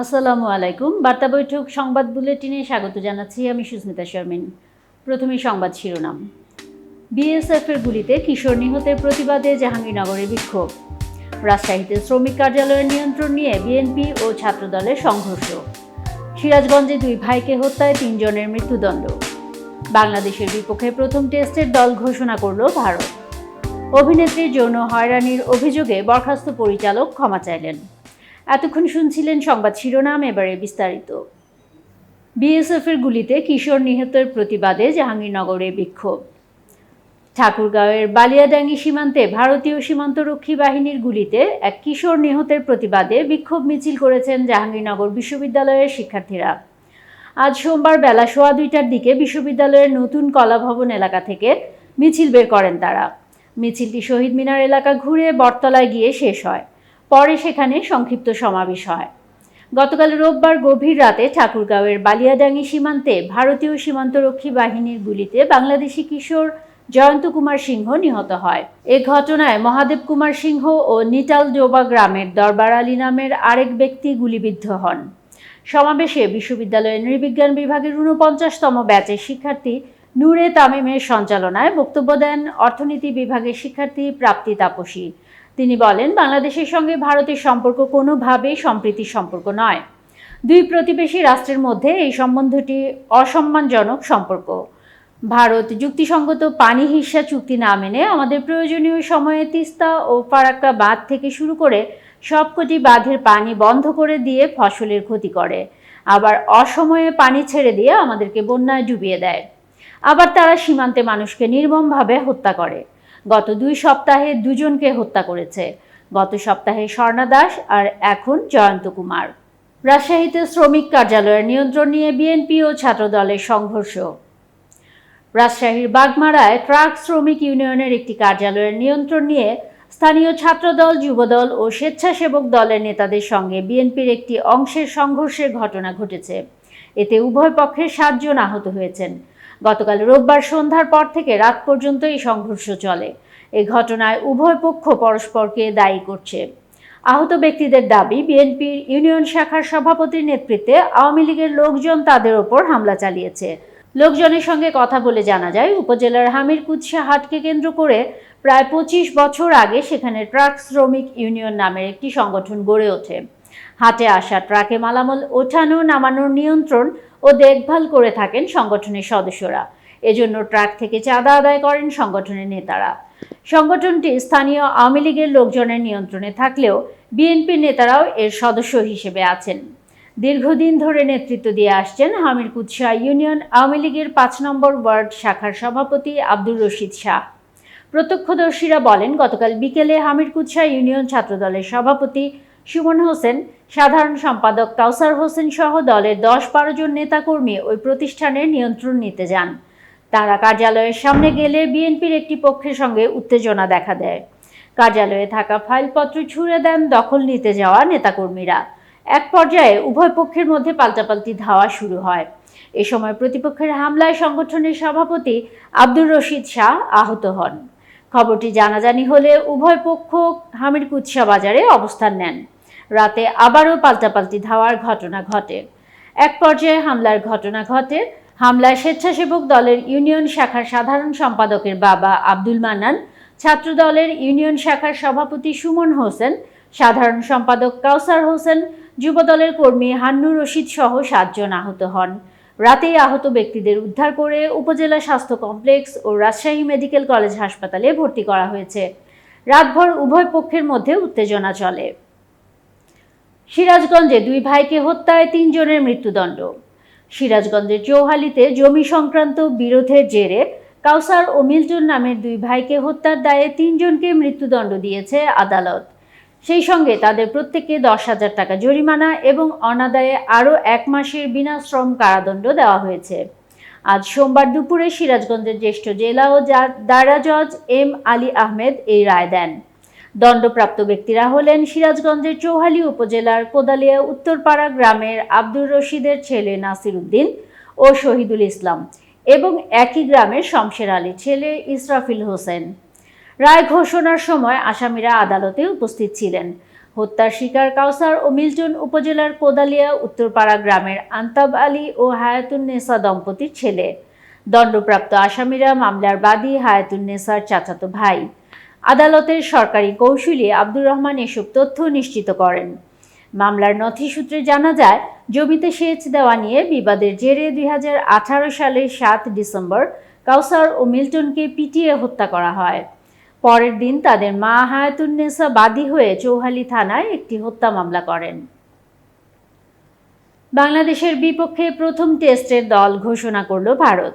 আসসালামু আলাইকুম। বার্তা বৈঠক সংবাদ বুলেটিনে স্বাগত জানাচ্ছি আমি সুস্মিতা শর্মিন। প্রথমে সংবাদ শিরোনাম। বিএসএফের গুলিতে কিশোর নিহতের প্রতিবাদে জাহাঙ্গীরনগরে বিক্ষোভ। রাজশাহীতে শ্রমিক কার্যালয়ের নিয়ন্ত্রণ নিয়ে বিএনপি ও ছাত্রদলের সংঘর্ষ। সিরাজগঞ্জে দুই ভাইকে হত্যায় তিনজনের মৃত্যুদণ্ড। বাংলাদেশের বিপক্ষে প্রথম টেস্টের দল ঘোষণা করল ভারত। অভিনেত্রীর যৌন হয়রানির অভিযোগে বরখাস্ত পরিচালক ক্ষমা চাইলেন। এতক্ষণ শুনছিলেন সংবাদ শিরোনাম, এবারে বিস্তারিত। বিএসএফের গুলিতে কিশোর নিহতের প্রতিবাদে জাহাঙ্গীরনগরে বিক্ষোভ। ঠাকুরগাঁওয়ের বালিয়াডাঙ্গি সীমান্তে ভারতীয় সীমান্তরক্ষী বাহিনীর গুলিতে এক কিশোর নিহতের প্রতিবাদে বিক্ষোভ মিছিল করেছেন জাহাঙ্গীরনগর বিশ্ববিদ্যালয়ের শিক্ষার্থীরা। আজ সোমবার বেলা সোয়া দুইটার দিকে বিশ্ববিদ্যালয়ের নতুন কলাভবন এলাকা থেকে মিছিল বের করেন তারা। মিছিলটি শহীদ মিনার এলাকা ঘুরে বটতলায় গিয়ে শেষ হয়। পরে সেখানে সংক্ষিপ্ত সমাবেশ হয়। গতকাল রোববার গভীর রাতে ঠাকুরগাঁওয়ের বালিয়াডাঙ্গি সীমান্তে ভারতীয় সীমান্তরক্ষী বাহিনীর গুলিতে বাংলাদেশি কিশোর জয়ন্ত কুমার সিংহ নিহত হয়। এ ঘটনায় মহাদেব কুমার সিংহ ও নিটাল ডোবা গ্রামের দরবার আলী নামের আরেক ব্যক্তি গুলিবিদ্ধ হন। সমাবেশে বিশ্ববিদ্যালয়ের নৃবিজ্ঞান বিভাগের ঊনপঞ্চাশতম ব্যাচের শিক্ষার্থী নূরে তামিমের সঞ্চালনায় বক্তব্য দেন অর্থনীতি বিভাগের শিক্ষার্থী প্রাপ্তি তাপসী। তিনি বলেন, বাংলাদেশের সঙ্গে ভারতের সম্পর্ক কোনোভাবেই সম্প্রীতির সম্পর্ক নয়। দুই প্রতিবেশী রাষ্ট্রের মধ্যে এই সম্বন্ধটি অসম্মানজনক সম্পর্ক। ভারত যুক্তিসঙ্গত পানি হিস্সা চুক্তি না মেনে আমাদের প্রয়োজনীয় সময়ে তিস্তা ও ফারাক্কা বাঁধ থেকে শুরু করে সবকটি বাঁধের পানি বন্ধ করে দিয়ে ফসলের ক্ষতি করে। আবার অসময়ে পানি ছেড়ে দিয়ে আমাদেরকে বন্যায় ডুবিয়ে দেয়। আবার তারা সীমান্তে মানুষকে নির্মমভাবে হত্যা করে। গত দুই সপ্তাহে দুজনকে হত্যা করেছে। গত সপ্তাহে স্বর্ণা দাস আর এখন জয়ন্ত কুমার। রাজশাহীতে শ্রমিক কার্যালয়ের নিয়ন্ত্রণ নিয়ে বিএনপি ও ছাত্রদলের সংঘর্ষ। রাজশাহীর বাগমারায় ট্রাক শ্রমিক ইউনিয়নের একটি কার্যালয়ের নিয়ন্ত্রণ নিয়ে স্থানীয় ছাত্রদল, যুবদল ও স্বেচ্ছাসেবক দলের নেতাদের সঙ্গে বিএনপির একটি অংশের সংঘর্ষের ঘটনা ঘটেছে। এতে উভয় পক্ষের সাতজন আহত হয়েছেন। গতকাল রোববার সন্ধ্যার পর থেকে রাত পর্যন্ত এই সংঘর্ষ চলে। এ ঘটনায় উভয় পক্ষ পরস্পরকে দায়ী করছে। আহত ব্যক্তিদের দাবি বিএনপির ইউনিয়ন শাখার সভাপতির নেতৃত্বে আওয়ামী লীগের লোকজন তাদের ওপর হামলা চালিয়েছে। লোকজনের সঙ্গে কথা বলে জানা যায়, উপজেলার হামির কুৎসা হাটকে কেন্দ্র করে প্রায় পঁচিশ বছর আগে সেখানে ট্রাক শ্রমিক ইউনিয়ন নামের একটি সংগঠন গড়ে ওঠে। হাটে আসা ট্রাকে মালামাল ওঠানো, নামানোর নিয়ন্ত্রণ ও দেখভাল করে থাকেন সংগঠনের সদস্যরা। এজন্য ট্রাক থেকে চাঁদা আদায় করেন সংগঠনের নেতারা। সংগঠনটি স্থানীয় আওয়ামী লীগের লোকজনের নিয়ন্ত্রণে থাকলেও বিএনপির নেতারাও এর সদস্য হিসেবে আছেন। দীর্ঘদিন ধরে নেতৃত্ব দিয়ে আসছেন হামির কুৎসা ইউনিয়ন আওয়ামী লীগের পাঁচ নম্বর ওয়ার্ড শাখার সভাপতি আব্দুর রশিদ শাহ। প্রত্যক্ষদর্শীরা বলেন, গতকাল বিকেলে হামির কুৎসা ইউনিয়ন ছাত্রদলের সভাপতি সুমন হোসেন সাধারণ সম্পাদক কাউসার হোসেন সহ দলের দশ বারো জন নেতাকর্মী ওই প্রতিষ্ঠানের নিয়ন্ত্রণ নিতে যান। তারা কার্যালয়ের সামনে গেলে বিএনপির একটি পক্ষের সঙ্গে উত্তেজনা দেখা দেয়। কার্যালয়ে থাকা ফাইলপত্র ছুড়ে দেন দখল নিতে যাওয়া নেতাকর্মীরা। এক পর্যায়ে উভয় পক্ষের মধ্যে পাল্টাপাল্টি ধাওয়া শুরু হয়। এ সময় প্রতিপক্ষের হামলায় সংগঠনের সভাপতি আব্দুর রশিদ শাহ আহত হন। খবরটি জানাজানি হলে উভয় পক্ষ হামির কুৎসা বাজারে অবস্থান নেন। রাতে আবারও পাল্টাপাল্টি ধাওয়ার ঘটনা ঘটে। এক পর্যায়ে হামলার ঘটনা ঘটে। হামলায় স্বেচ্ছাসেবক দলের ইউনিয়ন শাখার সাধারণ সম্পাদকের বাবা আব্দুল মান্নান, ছাত্র দলের ইউনিয়ন শাখার সভাপতি সুমন হোসেন, সাধারণ সম্পাদক কাউসার হোসেন যুবদলের কর্মী হান্নুর রশিদ সহ সাতজন আহত হন। রাতেই আহত ব্যক্তিদের উদ্ধার করে উপজেলা স্বাস্থ্য কমপ্লেক্স ও রাজশাহী মেডিকেল কলেজ হাসপাতালে ভর্তি করা হয়েছে। রাতভর উভয় পক্ষের মধ্যে উত্তেজনা চলে। সিরাজগঞ্জে দুই ভাইকে হত্যায় তিনজনের মৃত্যুদণ্ড। সিরাজগঞ্জের চৌহালিতে জমি সংক্রান্ত বিরোধের জেরে কাউসার ও মিল্টন নামের দুই ভাইকে হত্যার দায়ে তিনজনকে মৃত্যুদণ্ড দিয়েছে আদালত। সেই সঙ্গে তাদের প্রত্যেককে দশ হাজার টাকা জরিমানা এবং অনাদায়ে আরও এক মাসের বিনাশ্রম কারাদণ্ড দেওয়া হয়েছে। আজ সোমবার দুপুরে সিরাজগঞ্জের জ্যেষ্ঠ জেলা ও দারা জজ এম আলী আহমেদ এই রায় দেন। দণ্ডপ্রাপ্ত ব্যক্তিরা হলেন সিরাজগঞ্জের চৌহালি উপজেলার কোদালিয়া উত্তরপাড়া গ্রামের আব্দুর রশিদের ছেলে নাসির উদ্দিন ও শহীদুল ইসলাম এবং একই গ্রামের শমশের আলীর ছেলে ইসরাফিল হোসেন। রায় ঘোষণার সময় আসামিরা আদালতে উপস্থিত ছিলেন। হত্যার শিকার কাউসার ও মিল্টন উপজেলার কোদালিয়া উত্তরপাড়া গ্রামের আন্তাব আলী ও হায়াতুন্নেসা দম্পতির ছেলে। দণ্ডপ্রাপ্ত আসামিরা মামলার বাদী হায়াতুন্নেসার চাচাতো ভাই। আদালতের সরকারি কৌশলী আব্দুর রহমান এসব তথ্য নিশ্চিত করেন। মামলার নথি সূত্রে জানা যায়, জমিতে সেচ দেওয়া নিয়ে বিবাদের জেরে দুই হাজার আঠারো সালের সাত ডিসেম্বর কাউসার ও মিল্টনকে পিটিয়ে হত্যা করা হয়। পরের দিন তাদের মা হায়াতুন্নেসা বাদী হয়ে চৌহালি থানায় একটি হত্যা মামলা করেন। বাংলাদেশের বিপক্ষে প্রথম টেস্টের দল ঘোষণা করল ভারত।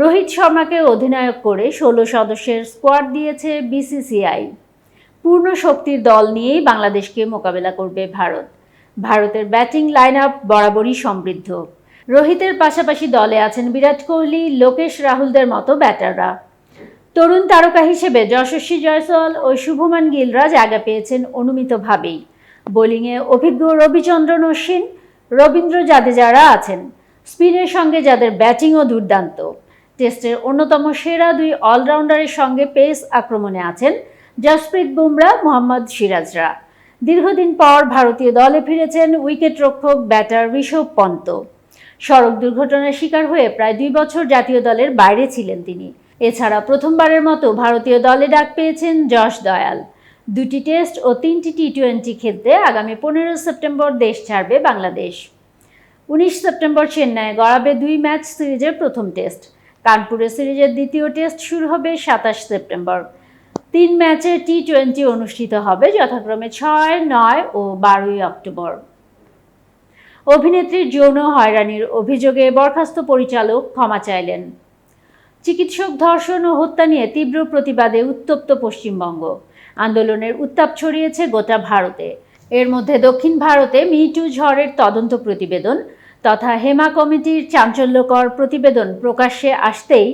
রোহিত শর্মাকে অধিনায়ক করে ষোলো সদস্যের স্কোয়াড দিয়েছে বিসিসিআই। পূর্ণ শক্তির দল নিয়েই বাংলাদেশকে মোকাবেলা করবে ভারত। ভারতের ব্যাটিং লাইন আপ বরাবরই সমৃদ্ধ। রোহিতের পাশাপাশি দলে আছেন বিরাট কোহলি, লোকেশ রাহুলদের মতো ব্যাটাররা। তরুণ তারকা হিসেবে যশস্বী জয়সওয়াল ও শুভমান গিলরা জায়গা পেয়েছেন অনুমিতভাবেই। বোলিংয়ে অভিজ্ঞ রবিচন্দ্রন অশ্বিন রবীন্দ্র জাদেজারা আছেন। স্পিনের সঙ্গে যাদের ব্যাটিংও দুর্দান্ত। টেস্টের অন্যতম সেরা দুই অলরাউন্ডারের সঙ্গে পেস আক্রমণে আছেন জসপ্রীত বুমরা, মোহাম্মদ সিরাজরা। দীর্ঘদিন পর ভারতীয় দলে ফিরেছেন উইকেট রক্ষক ব্যাটার ঋষভ পন্ত। সড়ক দুর্ঘটনার শিকার হয়ে প্রায় দুই বছর জাতীয় দলের বাইরে ছিলেন তিনি। এছাড়া প্রথমবারের মতো ভারতীয় দলে ডাক পেয়েছেন যশ দয়াল। দুটি টেস্ট ও তিনটি টি টোয়েন্টি খেলতে আগামী পনেরো সেপ্টেম্বর দেশ ছাড়বে বাংলাদেশ। উনিশ সেপ্টেম্বর চেন্নাইয়ে গড়াবে দুই ম্যাচ সিরিজের প্রথম টেস্ট। কানপুরে সিরিজের দ্বিতীয় টেস্ট শুরু হবে সাতাশ সেপ্টেম্বর। তিন ম্যাচে টি টোয়েন্টি অনুষ্ঠিত হবে যথাক্রমে ছয়, নয় ও বারোই অক্টোবর। অভিনেত্রীর যৌন হয়রানির অভিযোগে বরখাস্ত পরিচালক ক্ষমা চাইলেন। চিকিৎসক ধর্ষণ ও হত্যা নিয়ে তীব্র প্রতিবাদে উত্তপ্ত পশ্চিমবঙ্গ। আন্দোলনের উত্তাপ ছড়িয়েছে গোটা ভারতে। এর মধ্যে দক্ষিণ ভারতে মিটু ঝড়ের তদন্ত প্রতিবেদন তথা হেমা কমিটির চাঞ্চল্যকর প্রতিবেদন প্রকাশ্যে আসতেই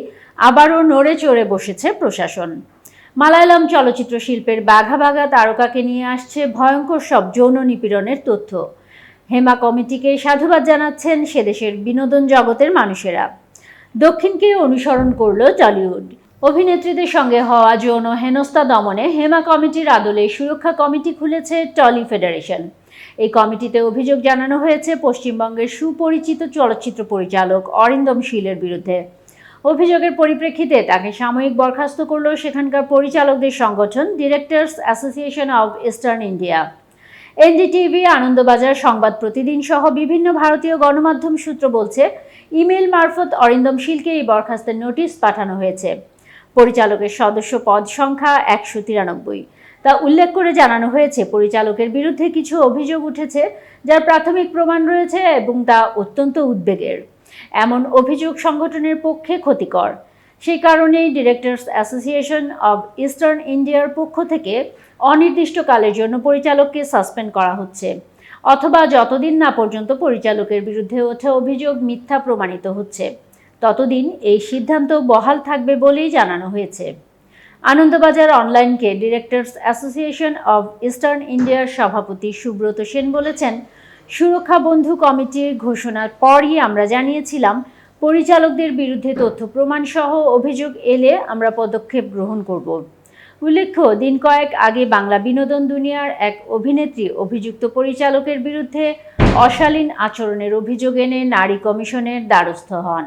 আবারও নড়ে চড়ে বসেছে প্রশাসন। মালায়ালাম চলচ্চিত্র শিল্পের বাঘা বাঘা তারকাকে নিয়ে আসছে ভয়ঙ্কর সব যৌন নিপীড়নের তথ্য। হেমা কমিটিকে সাধুবাদ জানাচ্ছেন সেদেশের বিনোদন জগতের মানুষেরা। দক্ষিণকে অনুসরণ করল টলিউড। অভিনেত্রীদের সঙ্গে হওয়া যৌন হেনস্থা দমনে হেমা কমিটির আদলে সুরক্ষা কমিটি খুলেছে টলি ফেডারেশন। এই কমিটিতে অভিযোগ জানানো হয়েছে পশ্চিমবঙ্গের সুপরিচিত চলচ্চিত্র পরিচালক অরিন্দম শীলের বিরুদ্ধে। অভিযোগের পরিপ্রেক্ষিতে তাকে সাময়িক বরখাস্ত করল সেখানকার পরিচালকদের সংগঠন directors association of eastern India NDTV, Anandabazar, Sangbad Pratidin সহ বিভিন্ন ভারতীয় গণমাধ্যম সূত্র বলছে ইমেল মারফত অরিন্দম শীলকে এই বরখাস্তের নোটিশ পাঠানো হয়েছে। পরিচালকের সদস্য পদ সংখ্যা একশো তিরানব্বই। তা উল্লেখ করে জানানো হয়েছে, পরিচালকের বিরুদ্ধে কিছু অভিযোগ উঠেছে, যার প্রাথমিক প্রমাণ রয়েছে এবং তা অত্যন্ত উদ্বেগের। এমন অভিযোগ সংগঠনের পক্ষে ক্ষতিকর। সেই কারণেই ডিরেক্টরস অ্যাসোসিয়েশন অব ইস্টার্ন ইন্ডিয়ার পক্ষ থেকে অনির্দিষ্টকালের জন্য পরিচালককে সাসপেন্ড করা হচ্ছে, অথবা যতদিন না পর্যন্ত পরিচালকের বিরুদ্ধে ওঠা অভিযোগ মিথ্যা প্রমাণিত হচ্ছে। ততদিন এই সিদ্ধান্ত বহাল থাকবে বলেই জানানো হয়েছে। আনন্দবাজার অনলাইনকে ডিরেক্টরস অ্যাসোসিয়েশন অব ইস্টার্ন ইন্ডিয়ার সভাপতি সুব্রত সেন বলেছেন, সুরক্ষা বন্ধু কমিটির ঘোষণার পরই আমরা জানিয়েছিলাম, পরিচালকদের বিরুদ্ধে তথ্য প্রমাণ সহ অভিযোগ এলে আমরা পদক্ষেপ গ্রহণ করব। উল্লেখ্য, দিন কয়েক আগে বাংলা বিনোদন দুনিয়ার এক অভিনেত্রী অভিযুক্ত পরিচালকের বিরুদ্ধে অশালীন আচরণের অভিযোগ এনে নারী কমিশনের দ্বারস্থ হন।